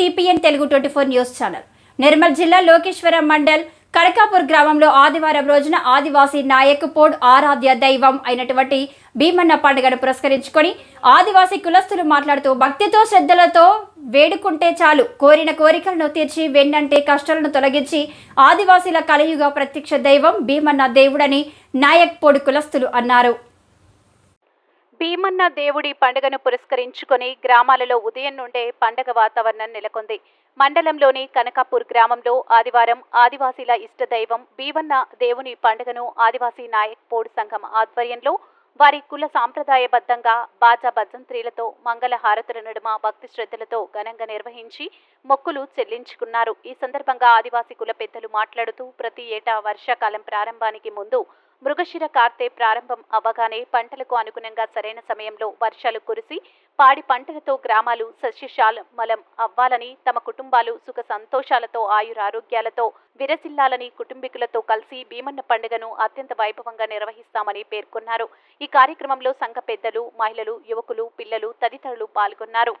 TPN Telugu twenty four news channel. Nirmal జిల్లా లోకేశ్వరం మండల్ కడకాపూర్ గ్రామంలో ఆదివారం రోజున ఆదివాసీ నాయక్ పోడ్ ఆరాధ్య దైవం అయినటువంటి భీమన్న పండుగను పురస్కరించుకొని ఆదివాసీ కులస్తులు మాట్లాడుతూ భక్తితో శ్రద్ధలతో వేడుకుంటే చాలు కోరిన కోరికలను తీర్చి వెన్నంటే కష్టాలను తొలగించి ఆదివాసీల కలియుగ ప్రత్యక్ష దైవం భీమన్న దేవుడని నాయక్ పోడ్ కులస్తులు అన్నారు. భీమన్న దేవుడి పండుగను పురస్కరించుకొని గ్రామాలలో ఉదయం నుండే పండగ వాతావరణం నెలకొంది. మండలంలోని కనకాపూర్ గ్రామంలో ఆదివారం ఆదివాసీల ఇష్టదైవం భీమన్న దేవుని పండుగను ఆదివాసీ నాయక్ పోడు సంఘం ఆధ్వర్యంలో వారి కుల సాంప్రదాయబద్ధంగా బాజా భజంత్రీలతో మంగళ హారతుల నడుమ భక్తి శ్రద్ధలతో ఘనంగా నిర్వహించి మొక్కులు చెల్లించుకున్నారు. ఈ సందర్భంగా ఆదివాసీ కుల పెద్దలు మాట్లాడుతూ ప్రతి ఏటా వర్షాకాలం ప్రారంభానికి ముందు మృగశిర కార్తె ప్రారంభం అవ్వగానే పంటలకు అనుగుణంగా సరైన సమయంలో వర్షాలు కురిసి పాడి పంటలతో గ్రామాలు సస్యశాలమలం అవ్వాలని తమ కుటుంబాలు సుఖ సంతోషాలతో ఆయురారోగ్యాలతో విరసిల్లాలని కుటుంబీకులతో కలిసి భీమన్న పండుగను అత్యంత వైభవంగా నిర్వహిస్తామని పేర్కొన్నారు. ఈ కార్యక్రమంలో సంఘ పెద్దలు మహిళలు యువకులు పిల్లలు తదితరులు పాల్గొన్నారు.